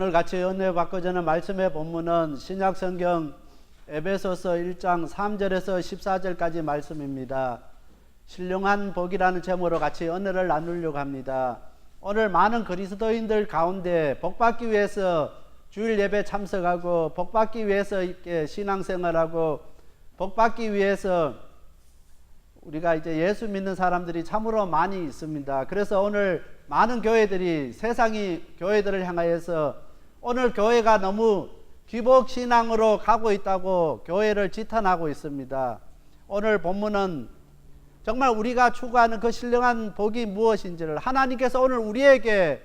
오늘 같이 은혜 받고 저는 말씀의 본문은 신약 성경 에베소서 1장 3절에서 14절까지 말씀입니다. 신령한 복이라는 제목으로 같이 은혜를 나누려고 합니다. 오늘 많은 그리스도인들 가운데 복받기 위해서 주일 예배 참석하고 복받기 위해서 이렇게 신앙생활하고 복받기 위해서 우리가 이제 예수 믿는 사람들이 참으로 많이 있습니다. 그래서 오늘 많은 교회들이 세상이 교회들을 향하여서 오늘 교회가 너무 기복 신앙으로 가고 있다고 교회를 지탄하고 있습니다. 오늘 본문은 정말 우리가 추구하는 그 신령한 복이 무엇인지를 하나님께서 오늘 우리에게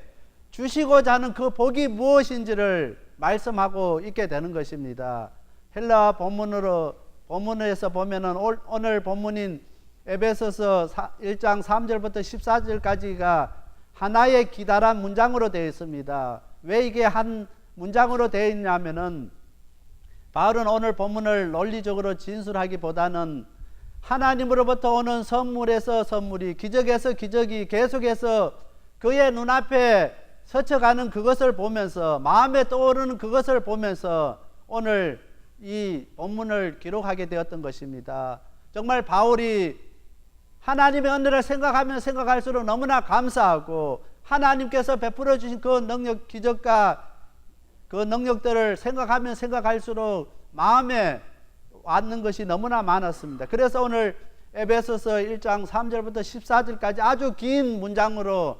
주시고자 하는 그 복이 무엇인지를 말씀하고 있게 되는 것입니다. 헬라 본문으로 본문에서 보면은 오늘 본문인 에베소서 1장 3절부터 14절까지가 하나의 기다란 문장으로 되어 있습니다. 왜 이게 한 문장으로 되어 있냐면은 바울은 오늘 본문을 논리적으로 진술하기보다는 하나님으로부터 오는 선물에서 선물이 기적에서 기적이 계속해서 그의 눈앞에 스쳐가는 그것을 보면서 마음에 떠오르는 그것을 보면서 오늘 이 본문을 기록하게 되었던 것입니다. 정말 바울이 하나님의 은혜를 생각하면 생각할수록 너무나 감사하고 하나님께서 베풀어 주신 그 능력 기적과 그 능력들을 생각하면 생각할수록 마음에 왔는 것이 너무나 많았습니다. 그래서 오늘 에베소서 1장 3절부터 14절까지 아주 긴 문장으로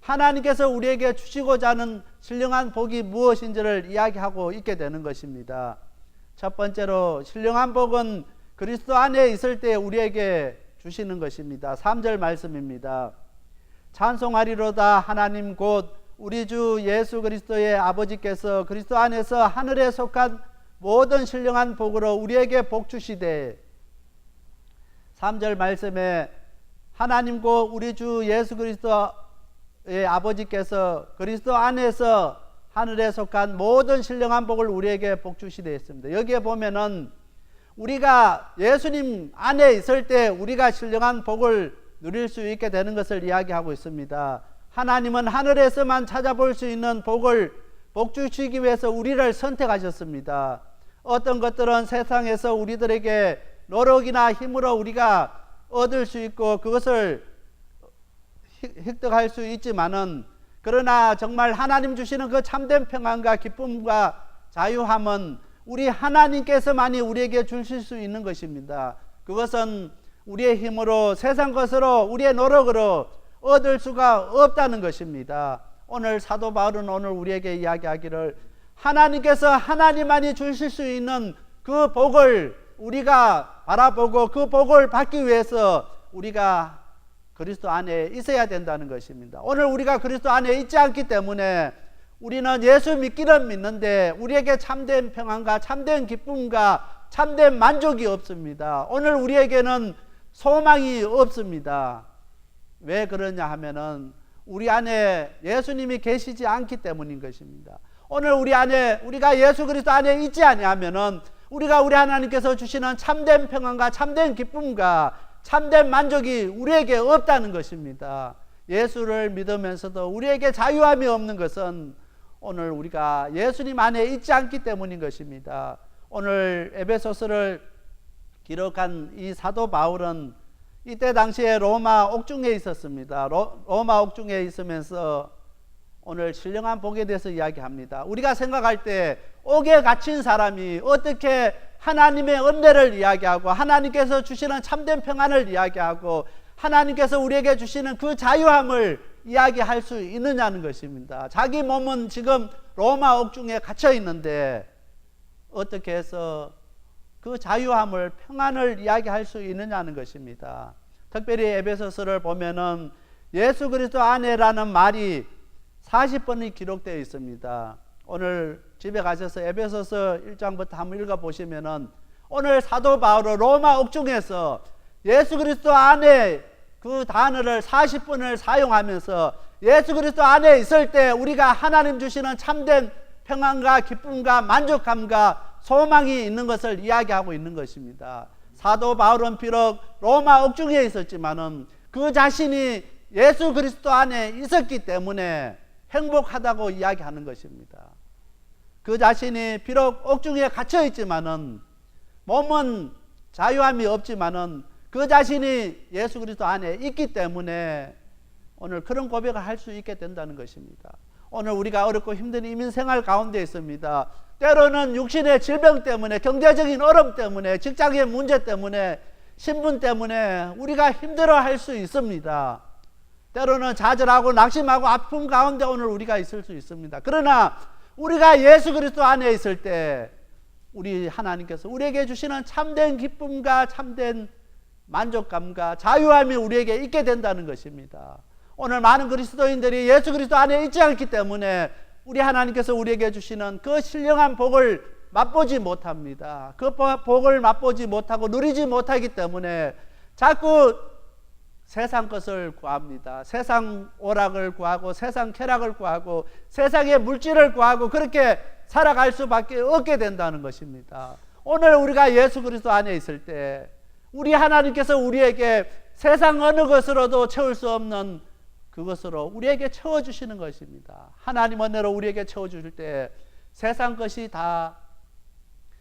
하나님께서 우리에게 주시고자 하는 신령한 복이 무엇인지를 이야기하고 있게 되는 것입니다. 첫 번째로 신령한 복은 그리스도 안에 있을 때 우리에게 주시는 것입니다. 3절 말씀입니다. 찬송하리로다 하나님 곧 우리 주 예수 그리스도의 아버지께서 그리스도 안에서 하늘에 속한 모든 신령한 복으로 우리에게 복 주시되 3절 말씀에 하나님 곧 우리 주 예수 그리스도의 아버지께서 그리스도 안에서 하늘에 속한 모든 신령한 복을 우리에게 복 주시되 했습니다. 여기에 보면은 우리가 예수님 안에 있을 때 우리가 신령한 복을 누릴 수 있게 되는 것을 이야기하고 있습니다. 하나님은 하늘에서만 찾아볼 수 있는 복을 복 주시기 위해서 우리를 선택하셨습니다. 어떤 것들은 세상에서 우리들에게 노력이나 힘으로 우리가 얻을 수 있고 그것을 획득할 수 있지만은 그러나 정말 하나님 주시는 그 참된 평안과 기쁨과 자유함은 우리 하나님께서만이 우리에게 주실 수 있는 것입니다. 그것은 우리의 힘으로 세상 것으로 우리의 노력으로 얻을 수가 없다는 것입니다. 오늘 사도 바울은 오늘 우리에게 이야기하기를 하나님께서 하나님만이 주실 수 있는 그 복을 우리가 바라보고 그 복을 받기 위해서 우리가 그리스도 안에 있어야 된다는 것입니다. 오늘 우리가 그리스도 안에 있지 않기 때문에 우리는 예수 믿기는 믿는데 우리에게 참된 평안과 참된 기쁨과 참된 만족이 없습니다. 오늘 우리에게는 소망이 없습니다. 왜 그러냐 하면은 우리 안에 예수님이 계시지 않기 때문인 것입니다. 오늘 우리 안에 우리가 예수 그리스도 안에 있지 아니하면은 우리가 우리 하나님께서 주시는 참된 평안과 참된 기쁨과 참된 만족이 우리에게 없다는 것입니다. 예수를 믿으면서도 우리에게 자유함이 없는 것은 오늘 우리가 예수님 안에 있지 않기 때문인 것입니다. 오늘 에베소서를 기록한 이 사도 바울은 이때 당시에 로마 옥중에 있었습니다. 로, 로마 옥중에 있으면서 오늘 신령한 복에 대해서 이야기합니다. 우리가 생각할 때 옥에 갇힌 사람이 어떻게 하나님의 은혜를 이야기하고 하나님께서 주시는 참된 평안을 이야기하고 하나님께서 우리에게 주시는 그 자유함을 이야기할 수 있느냐는 것입니다. 자기 몸은 지금 로마 옥중에 갇혀 있는데 어떻게 해서 그 자유함을 평안을 이야기할 수 있느냐는 것입니다. 특별히 에베소서를 보면은 예수 그리스도 안에라는 말이 40번이 기록되어 있습니다. 오늘 집에 가셔서 에베소서 1장부터 한번 읽어 보시면은 오늘 사도 바울은 로마 옥중에서 예수 그리스도 안에 그 단어를 40번을 사용하면서 예수 그리스도 안에 있을 때 우리가 하나님 주시는 참된 평안과 기쁨과 만족감과 소망이 있는 것을 이야기하고 있는 것입니다. 사도 바울은 비록 로마 옥중에 있었지만은 그 자신이 예수 그리스도 안에 있었기 때문에 행복하다고 이야기하는 것입니다. 그 자신이 비록 옥중에 갇혀 있지만은 몸은 자유함이 없지만은 그 자신이 예수 그리스도 안에 있기 때문에 오늘 그런 고백을 할 수 있게 된다는 것입니다. 오늘 우리가 어렵고 힘든 이민 생활 가운데 있습니다. 때로는 육신의 질병 때문에 경제적인 어려움 때문에 직장의 문제 때문에 신분 때문에 우리가 힘들어 할 수 있습니다. 때로는 좌절하고 낙심하고 아픔 가운데 오늘 우리가 있을 수 있습니다. 그러나 우리가 예수 그리스도 안에 있을 때 우리 하나님께서 우리에게 주시는 참된 기쁨과 참된 만족감과 자유함이 우리에게 있게 된다는 것입니다. 오늘 많은 그리스도인들이 예수 그리스도 안에 있지 않기 때문에 우리 하나님께서 우리에게 주시는 그 신령한 복을 맛보지 못합니다. 그 복을 맛보지 못하고 누리지 못하기 때문에 자꾸 세상 것을 구합니다. 세상 오락을 구하고 세상 쾌락을 구하고 세상의 물질을 구하고 그렇게 살아갈 수밖에 없게 된다는 것입니다. 오늘 우리가 예수 그리스도 안에 있을 때 우리 하나님께서 우리에게 세상 어느 것으로도 채울 수 없는 그것으로 우리에게 채워 주시는 것입니다. 하나님 은혜로 우리에게 채워 주실 때 세상 것이 다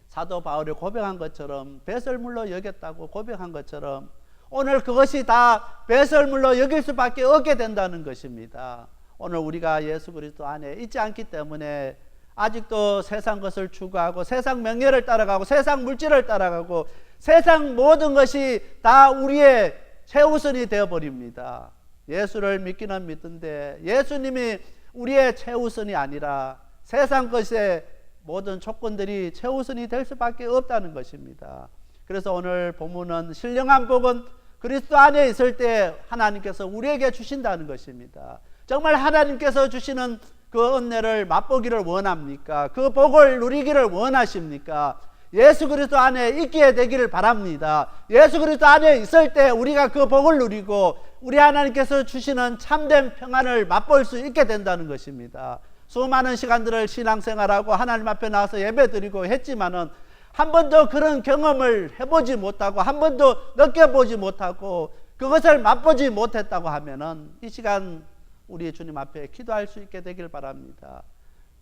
사도 바울이 고백한 것처럼 배설물로 여겼다고 고백한 것처럼 오늘 그것이 다 배설물로 여길 수밖에 없게 된다는 것입니다. 오늘 우리가 예수 그리스도 안에 있지 않기 때문에 아직도 세상 것을 추구하고 세상 명예를 따라가고 세상 물질을 따라가고 세상 모든 것이 다 우리의 최우선이 되어 버립니다. 예수를 믿기는 믿는데 예수님이 우리의 최우선이 아니라 세상 것의 모든 조건들이 최우선이 될 수밖에 없다는 것입니다. 그래서 오늘 본문은 신령한 복은 그리스도 안에 있을 때 하나님께서 우리에게 주신다는 것입니다. 정말 하나님께서 주시는 그 은혜를 맛보기를 원합니까? 그 복을 누리기를 원하십니까? 예수 그리스도 안에 있게 되기를 바랍니다. 예수 그리스도 안에 있을 때 우리가 그 복을 누리고 우리 하나님께서 주시는 참된 평안을 맛볼 수 있게 된다는 것입니다. 수많은 시간들을 신앙생활하고 하나님 앞에 나와서 예배드리고 했지만은 한 번도 그런 경험을 해보지 못하고 한 번도 느껴보지 못하고 그것을 맛보지 못했다고 하면은 이 시간 우리 주님 앞에 기도할 수 있게 되길 바랍니다.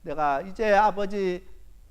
내가 이제 아버지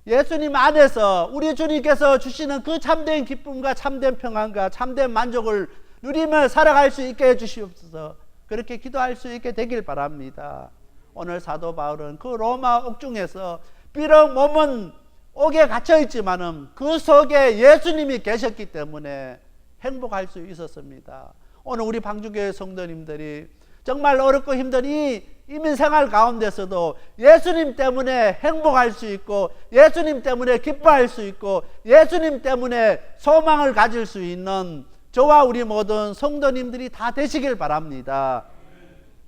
예수님 안에서 우리 주님께서 주시는 그 참된 기쁨과 참된 평안과 참된 만족을 누리며 살아갈 수 있게 해주시옵소서 그렇게 기도할 수 있게 되길 바랍니다. 오늘 사도 바울은 그 로마 옥중에서 비록 몸은 옥에 갇혀 있지만은 그 속에 예수님이 계셨기 때문에 행복할 수 있었습니다. 오늘 우리 방주교회 성도님들이 정말 어렵고 힘든 이 이민생활 가운데서도 예수님 때문에 행복할 수 있고 예수님 때문에 기뻐할 수 있고 예수님 때문에 소망을 가질 수 있는 저와 우리 모든 성도님들이 다 되시길 바랍니다.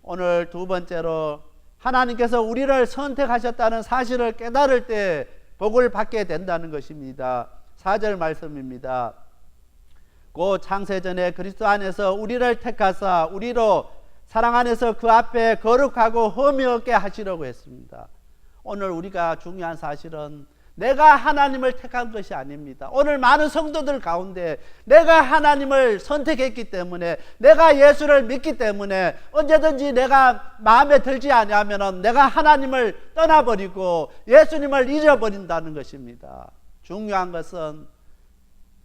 오늘 두 번째로 하나님께서 우리를 선택하셨다는 사실을 깨달을 때 복을 받게 된다는 것입니다. 4절 말씀입니다. 고 창세전에 그리스도 안에서 우리를 택하사 우리로 사랑 안에서 그 앞에 거룩하고 흠이 없게 하시려고 했습니다. 오늘 우리가 중요한 사실은 내가 하나님을 택한 것이 아닙니다. 오늘 많은 성도들 가운데 내가 하나님을 선택했기 때문에 내가 예수를 믿기 때문에 언제든지 내가 마음에 들지 아니하면 내가 하나님을 떠나버리고 예수님을 잊어버린다는 것입니다. 중요한 것은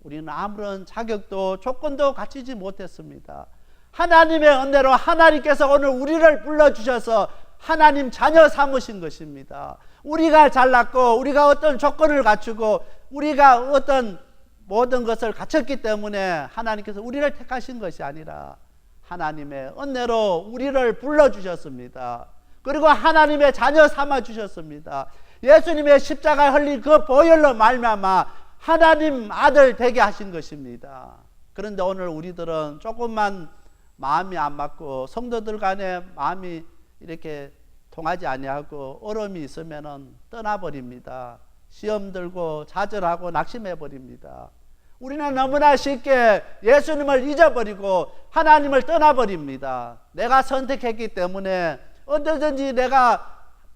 우리는 아무런 자격도 조건도 갖추지 못했습니다. 하나님의 은혜로 하나님께서 오늘 우리를 불러주셔서 하나님 자녀 삼으신 것입니다. 우리가 잘났고 우리가 어떤 조건을 갖추고 우리가 어떤 모든 것을 갖췄기 때문에 하나님께서 우리를 택하신 것이 아니라 하나님의 은혜로 우리를 불러주셨습니다. 그리고 하나님의 자녀 삼아 주셨습니다. 예수님의 십자가 흘린 그 보혈로 말미암아 하나님 아들 되게 하신 것입니다. 그런데 오늘 우리들은 조금만 마음이 안 맞고 성도들 간에 마음이 이렇게 통하지 아니하고 어려움이 있으면은 떠나버립니다. 시험 들고 좌절하고 낙심해 버립니다. 우리는 너무나 쉽게 예수님을 잊어버리고 하나님을 떠나버립니다. 내가 선택했기 때문에 언제든지 내가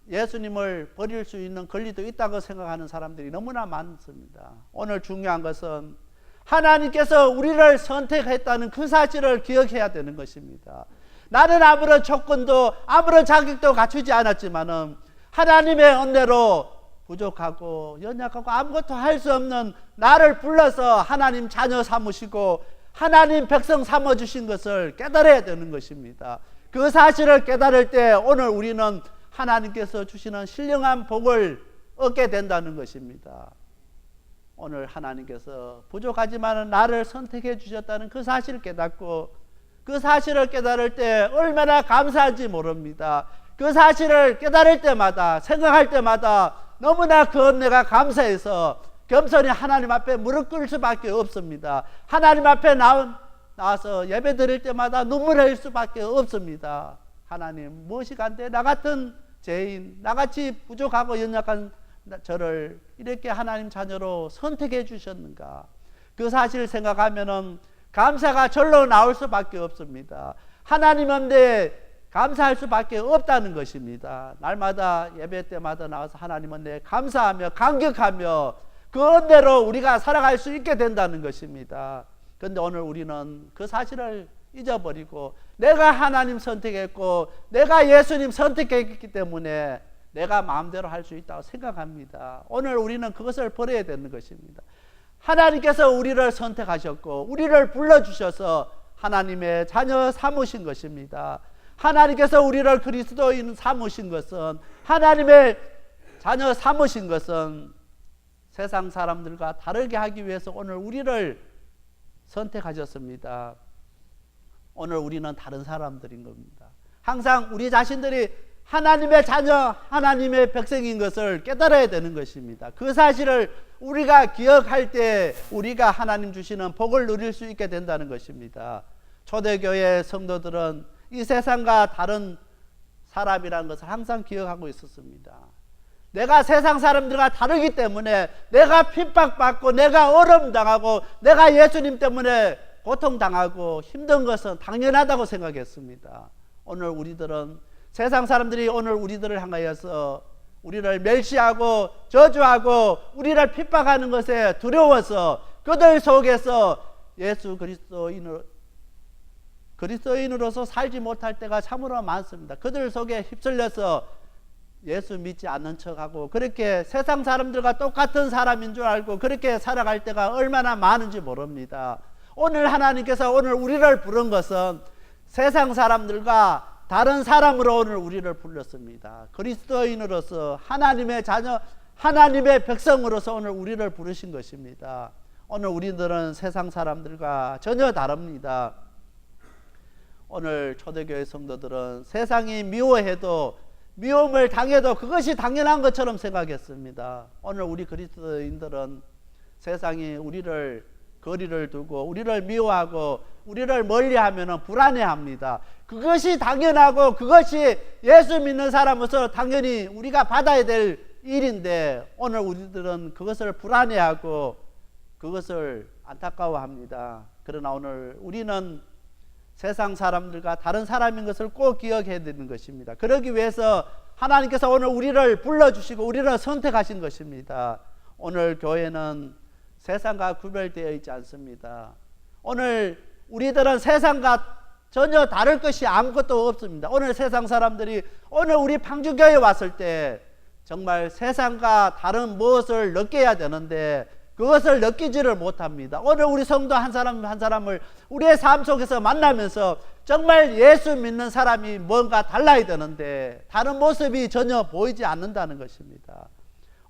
예수님을 버릴 수 있는 권리도 있다고 생각하는 사람들이 너무나 많습니다. 오늘 중요한 것은 하나님께서 우리를 선택했다는 그 사실을 기억해야 되는 것입니다. 나는 아무런 조건도 아무런 자격도 갖추지 않았지만은 하나님의 은혜로 부족하고 연약하고 아무것도 할 수 없는 나를 불러서 하나님 자녀 삼으시고 하나님 백성 삼아 주신 것을 깨달아야 되는 것입니다. 그 사실을 깨달을 때 오늘 우리는 하나님께서 주시는 신령한 복을 얻게 된다는 것입니다. 오늘 하나님께서 부족하지만 나를 선택해 주셨다는 그 사실을 깨닫고 그 사실을 깨달을 때 얼마나 감사한지 모릅니다. 그 사실을 깨달을 때마다 생각할 때마다 너무나 그 은혜가 감사해서 겸손히 하나님 앞에 무릎 꿇을 수밖에 없습니다. 하나님 앞에 나온, 나와서 예배 드릴 때마다 눈물 흘릴 수밖에 없습니다. 하나님 무엇이 간데 나 같은 죄인 나같이 부족하고 연약한 저를 이렇게 하나님 자녀로 선택해 주셨는가 그 사실을 생각하면은 감사가 절로 나올 수밖에 없습니다. 하나님 한데 감사할 수밖에 없다는 것입니다. 날마다 예배 때마다 나와서 하나님 은혜 감사하며 감격하며 그 은혜로 우리가 살아갈 수 있게 된다는 것입니다. 그런데 오늘 우리는 그 사실을 잊어버리고 내가 하나님 선택했고 내가 예수님 선택했기 때문에 내가 마음대로 할 수 있다고 생각합니다. 오늘 우리는 그것을 버려야 되는 것입니다. 하나님께서 우리를 선택하셨고 우리를 불러주셔서 하나님의 자녀 삼으신 것입니다. 하나님께서 우리를 그리스도인 삼으신 것은 하나님의 자녀 삼으신 것은 세상 사람들과 다르게 하기 위해서 오늘 우리를 선택하셨습니다. 오늘 우리는 다른 사람들인 겁니다. 항상 우리 자신들이 하나님의 자녀, 하나님의 백성인 것을 깨달아야 되는 것입니다. 그 사실을 우리가 기억할 때 우리가 하나님 주시는 복을 누릴 수 있게 된다는 것입니다. 초대교회 성도들은 이 세상과 다른 사람이라는 것을 항상 기억하고 있었습니다. 내가 세상 사람들과 다르기 때문에 내가 핍박받고 내가 어려움 당하고 내가 예수님 때문에 고통당하고 힘든 것은 당연하다고 생각했습니다. 오늘 우리들은 세상 사람들이 오늘 우리들을 향하여서 우리를 멸시하고 저주하고 우리를 핍박하는 것에 두려워서 그들 속에서 예수 그리스도인으로 그리스도인으로서 살지 못할 때가 참으로 많습니다. 그들 속에 휩쓸려서 예수 믿지 않는 척하고 그렇게 세상 사람들과 똑같은 사람인 줄 알고 그렇게 살아갈 때가 얼마나 많은지 모릅니다. 오늘 하나님께서 오늘 우리를 부른 것은 세상 사람들과 다른 사람으로 오늘 우리를 불렀습니다. 그리스도인으로서 하나님의 자녀, 하나님의 백성으로서 오늘 우리를 부르신 것입니다. 오늘 우리들은 세상 사람들과 전혀 다릅니다. 오늘 초대교회 성도들은 세상이 미워해도 미움을 당해도 그것이 당연한 것처럼 생각했습니다. 오늘 우리 그리스도인들은 세상이 우리를 거리를 두고 우리를 미워하고 우리를 멀리하면 불안해합니다. 그것이 당연하고 그것이 예수 믿는 사람으로서 당연히 우리가 받아야 될 일인데 오늘 우리들은 그것을 불안해하고 그것을 안타까워합니다. 그러나 오늘 우리는 세상 사람들과 다른 사람인 것을 꼭 기억해야 되는 것입니다. 그러기 위해서 하나님께서 오늘 우리를 불러주시고 우리를 선택하신 것입니다. 오늘 교회는 세상과 구별되어 있지 않습니다. 오늘 우리들은 세상과 전혀 다를 것이 아무것도 없습니다. 오늘 세상 사람들이 오늘 우리 방주교회 왔을 때 정말 세상과 다른 무엇을 느껴야 되는데 그것을 느끼지를 못합니다. 오늘 우리 성도 한 사람 한 사람을 우리의 삶 속에서 만나면서 정말 예수 믿는 사람이 뭔가 달라야 되는데 다른 모습이 전혀 보이지 않는다는 것입니다.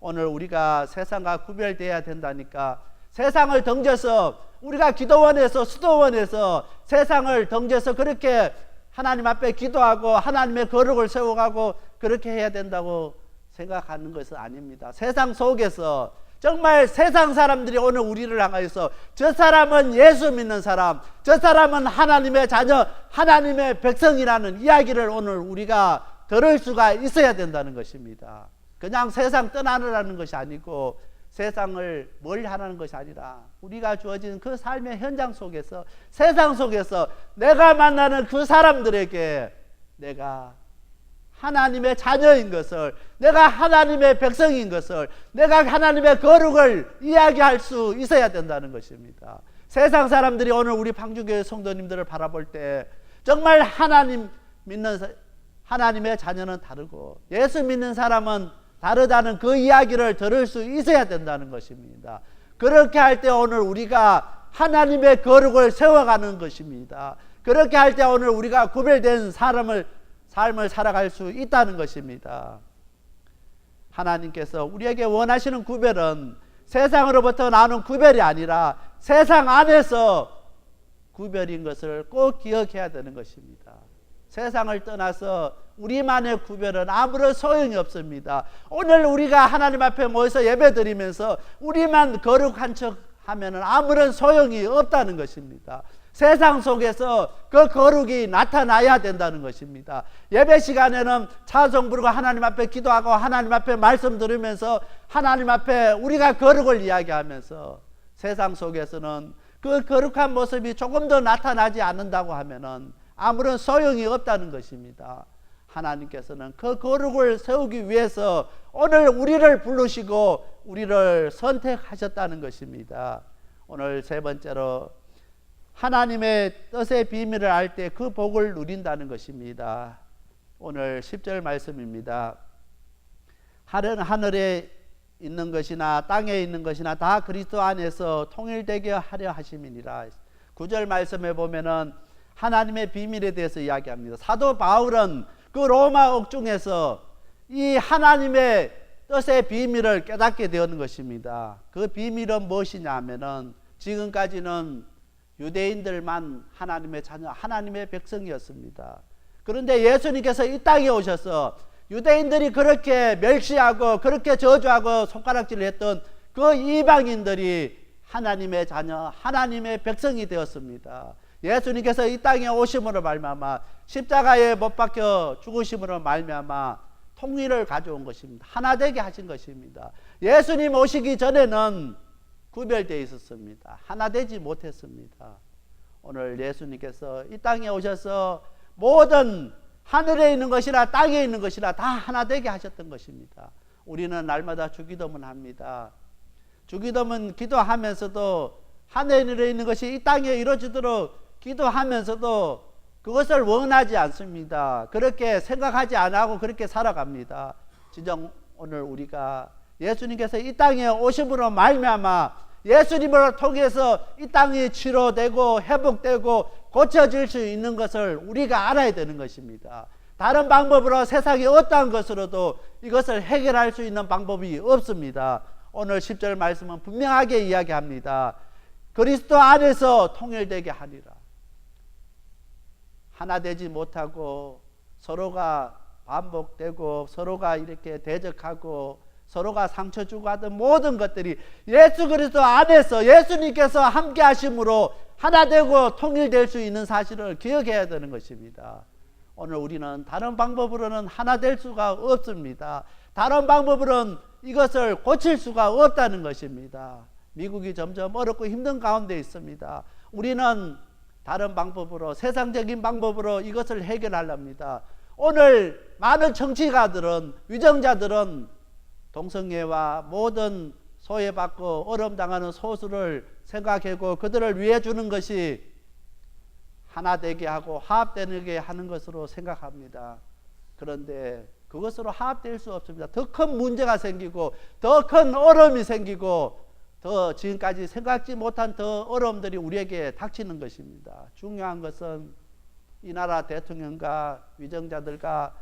오늘 우리가 세상과 구별돼야 된다니까 세상을 덩져서 우리가 기도원에서 수도원에서 세상을 덩져서 그렇게 하나님 앞에 기도하고 하나님의 거룩을 세워가고 그렇게 해야 된다고 생각하는 것은 아닙니다. 세상 속에서 정말 세상 사람들이 오늘 우리를 향하여서 저 사람은 예수 믿는 사람, 저 사람은 하나님의 자녀, 하나님의 백성이라는 이야기를 오늘 우리가 들을 수가 있어야 된다는 것입니다. 그냥 세상 떠나느라는 것이 아니고 세상을 멀리 하라는 것이 아니라 우리가 주어진 그 삶의 현장 속에서 세상 속에서 내가 만나는 그 사람들에게 내가 하나님의 자녀인 것을 내가 하나님의 백성인 것을 내가 하나님의 거룩을 이야기할 수 있어야 된다는 것입니다. 세상 사람들이 오늘 우리 방주교회 성도님들을 바라볼 때 정말 하나님 믿는 하나님의 자녀는 다르고 예수 믿는 사람은 다르다는 그 이야기를 들을 수 있어야 된다는 것입니다. 그렇게 할 때 오늘 우리가 하나님의 거룩을 세워가는 것입니다. 그렇게 할 때 오늘 우리가 구별된 사람을 삶을 살아갈 수 있다는 것입니다. 하나님께서 우리에게 원하시는 구별은 세상으로부터 나오는 구별이 아니라 세상 안에서 구별인 것을 꼭 기억해야 되는 것입니다. 세상을 떠나서 우리만의 구별은 아무런 소용이 없습니다. 오늘 우리가 하나님 앞에 모여서 예배드리면서 우리만 거룩한 척 하면은 아무런 소용이 없다는 것입니다. 세상 속에서 그 거룩이 나타나야 된다는 것입니다. 예배 시간에는 찬송 부르고 하나님 앞에 기도하고 하나님 앞에 말씀 들으면서 하나님 앞에 우리가 거룩을 이야기하면서 세상 속에서는 그 거룩한 모습이 조금 더 나타나지 않는다고 하면은 아무런 소용이 없다는 것입니다. 하나님께서는 그 거룩을 세우기 위해서 오늘 우리를 부르시고 우리를 선택하셨다는 것입니다. 오늘 세 번째로 하나님의 뜻의 비밀을 알 때 그 복을 누린다는 것입니다. 오늘 10절 말씀입니다. 하늘은 하늘에 있는 것이나 땅에 있는 것이나 다 그리스도 안에서 통일되게 하려 하심이니라. 9절 말씀에 보면은 하나님의 비밀에 대해서 이야기합니다. 사도 바울은 그 로마 옥중에서 이 하나님의 뜻의 비밀을 깨닫게 되는 것입니다. 그 비밀은 무엇이냐 하면은 지금까지는 유대인들만 하나님의 자녀, 하나님의 백성이었습니다. 그런데 예수님께서 이 땅에 오셔서 유대인들이 그렇게 멸시하고 그렇게 저주하고 손가락질을 했던 그 이방인들이 하나님의 자녀, 하나님의 백성이 되었습니다. 예수님께서 이 땅에 오심으로 말미암아 십자가에 못 박혀 죽으심으로 말미암아 통일을 가져온 것입니다. 하나 되게 하신 것입니다. 예수님 오시기 전에는 구별되어 있었습니다. 하나 되지 못했습니다. 오늘 예수님께서 이 땅에 오셔서 모든 하늘에 있는 것이나 땅에 있는 것이나 다 하나 되게 하셨던 것입니다. 우리는 날마다 주기도문 합니다. 주기도문 기도하면서도 하늘에 있는 것이 이 땅에 이루어지도록 기도하면서도 그것을 원하지 않습니다. 그렇게 생각하지 않고 그렇게 살아갑니다. 진정 오늘 우리가 예수님께서 이 땅에 오심으로 말미암아 예수님을 통해서 이 땅이 치료되고 회복되고 고쳐질 수 있는 것을 우리가 알아야 되는 것입니다. 다른 방법으로 세상의 어떠한 것으로도 이것을 해결할 수 있는 방법이 없습니다. 오늘 10절 말씀은 분명하게 이야기합니다. 그리스도 안에서 통일되게 하리라. 하나 되지 못하고 서로가 반복되고 서로가 이렇게 대적하고 서로가 상처 주고 하던 모든 것들이 예수 그리스도 안에서 예수님께서 함께 하심으로 하나 되고 통일될 수 있는 사실을 기억해야 되는 것입니다. 오늘 우리는 다른 방법으로는 하나 될 수가 없습니다. 다른 방법으로는 이것을 고칠 수가 없다는 것입니다. 미국이 점점 어렵고 힘든 가운데 있습니다. 우리는 다른 방법으로 세상적인 방법으로 이것을 해결하렵니다. 오늘 많은 정치가들은 위정자들은 동성애와 모든 소외받고 어려움 당하는 소수를 생각하고 그들을 위해 주는 것이 하나 되게 하고 화합되게 하는 것으로 생각합니다. 그런데 그것으로 화합될 수 없습니다. 더 큰 문제가 생기고 더 큰 어려움이 생기고 더 지금까지 생각지 못한 더 어려움들이 우리에게 닥치는 것입니다. 중요한 것은 이 나라 대통령과 위정자들과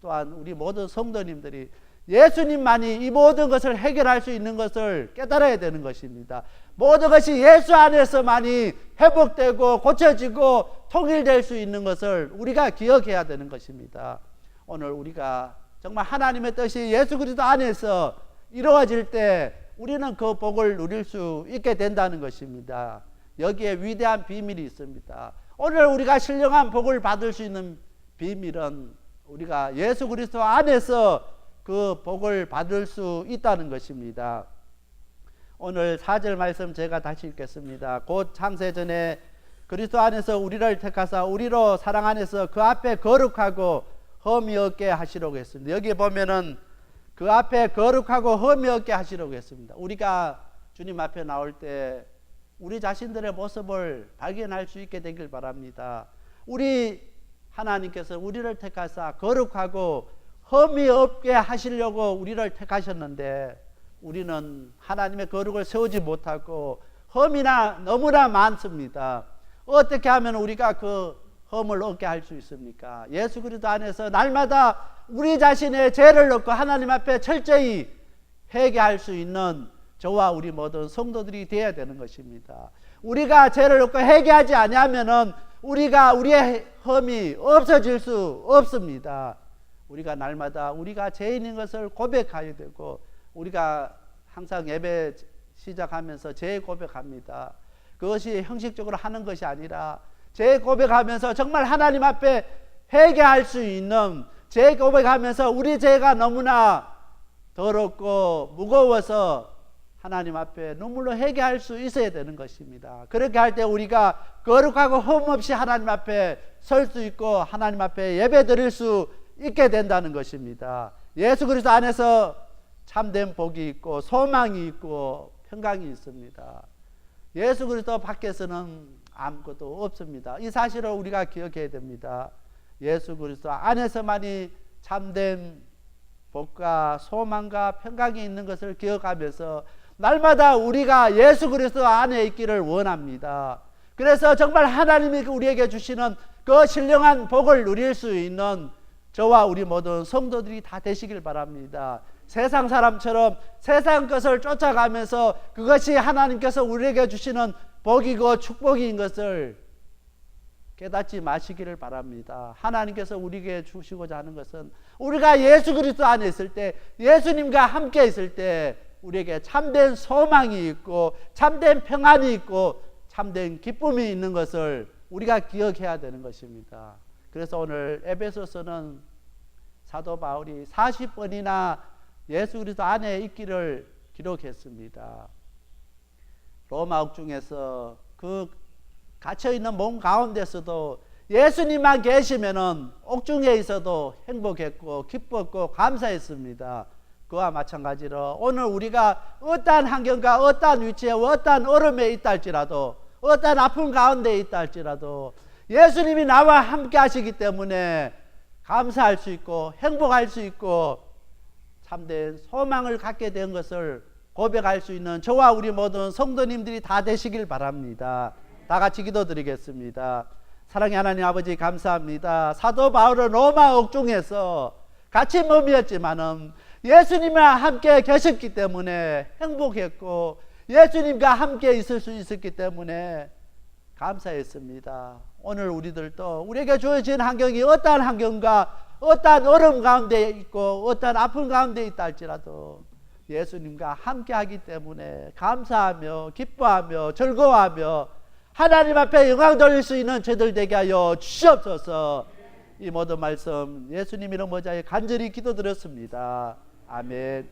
또한 우리 모든 성도님들이 예수님만이 이 모든 것을 해결할 수 있는 것을 깨달아야 되는 것입니다. 모든 것이 예수 안에서만이 회복되고 고쳐지고 통일될 수 있는 것을 우리가 기억해야 되는 것입니다. 오늘 우리가 정말 하나님의 뜻이 예수 그리스도 안에서 이루어질 때 우리는 그 복을 누릴 수 있게 된다는 것입니다. 여기에 위대한 비밀이 있습니다. 오늘 우리가 신령한 복을 받을 수 있는 비밀은 우리가 예수 그리스도 안에서 그 복을 받을 수 있다는 것입니다. 오늘 4절 말씀 제가 다시 읽겠습니다. 곧 창세 전에 그리스도 안에서 우리를 택하사 우리로 사랑 안에서 그 앞에 거룩하고 흠이 없게 하시려고 했습니다. 여기 보면은 그 앞에 거룩하고 흠이 없게 하시려고 했습니다. 우리가 주님 앞에 나올 때 우리 자신들의 모습을 발견할 수 있게 되길 바랍니다. 우리 하나님께서 우리를 택하사 거룩하고 흠이 없게 하시려고 우리를 택하셨는데 우리는 하나님의 거룩을 세우지 못하고 흠이나 너무나 많습니다. 어떻게 하면 우리가 그 흠을 얻게 할 수 있습니까? 예수 그리스도 안에서 날마다 우리 자신의 죄를 넣고 하나님 앞에 철저히 회개할 수 있는 저와 우리 모든 성도들이 되어야 되는 것입니다. 우리가 죄를 넣고 회개하지 아니하면은 우리가 우리의 흠이 없어질 수 없습니다. 우리가 날마다 우리가 죄인인 것을 고백해야 되고 우리가 항상 예배 시작하면서 죄 고백합니다. 그것이 형식적으로 하는 것이 아니라 죄 고백하면서 정말 하나님 앞에 회개할 수 있는 죄 고백하면서 우리 죄가 너무나 더럽고 무거워서 하나님 앞에 눈물로 회개할 수 있어야 되는 것입니다. 그렇게 할 때 우리가 거룩하고 흠없이 하나님 앞에 설 수 있고 하나님 앞에 예배 드릴 수 있게 된다는 것입니다. 예수 그리스도 안에서 참된 복이 있고 소망이 있고 평강이 있습니다. 예수 그리스도 밖에서는 아무것도 없습니다. 이 사실을 우리가 기억해야 됩니다. 예수 그리스도 안에서만이 참된 복과 소망과 평강이 있는 것을 기억하면서 날마다 우리가 예수 그리스도 안에 있기를 원합니다. 그래서 정말 하나님이 우리에게 주시는 그 신령한 복을 누릴 수 있는 저와 우리 모든 성도들이 다 되시길 바랍니다. 세상 사람처럼 세상 것을 쫓아가면서 그것이 하나님께서 우리에게 주시는 복이고 축복인 것을 깨닫지 마시기를 바랍니다. 하나님께서 우리에게 주시고자 하는 것은 우리가 예수 그리스도 안에 있을 때 예수님과 함께 있을 때 우리에게 참된 소망이 있고 참된 평안이 있고 참된 기쁨이 있는 것을 우리가 기억해야 되는 것입니다. 그래서 오늘 에베소서는 사도 바울이 40번이나 예수 그리스도 안에 있기를 기록했습니다. 로마 옥 중에서 그 갇혀 있는 몸 가운데서도 예수님만 계시면은 옥중에 있어도 행복했고 기뻤고 감사했습니다. 그와 마찬가지로 오늘 우리가 어떠한 환경과 어떠한 위치에 어떠한 얼음에 있다 할지라도 어떠한 아픔 가운데 있다 할지라도 예수님이 나와 함께 하시기 때문에 감사할 수 있고 행복할 수 있고 참된 소망을 갖게 된 것을 고백할 수 있는 저와 우리 모든 성도님들이 다 되시길 바랍니다. 다 같이 기도드리겠습니다. 사랑의 하나님 아버지 감사합니다. 사도 바울은 로마 옥중에서 같이 몸이었지만은 예수님과 함께 계셨기 때문에 행복했고 예수님과 함께 있을 수 있었기 때문에 감사했습니다. 오늘 우리들도 우리에게 주어진 환경이 어떠한 환경과 어떠한 어려움 가운데 있고 어떠한 아픔 가운데 있다 할지라도 예수님과 함께 하기 때문에 감사하며 기뻐하며 즐거워하며 하나님 앞에 영광 돌릴 수 있는 저들 되게 하여 주시옵소서 이 모든 말씀 예수님 이름 모자에 간절히 기도드렸습니다. 아멘.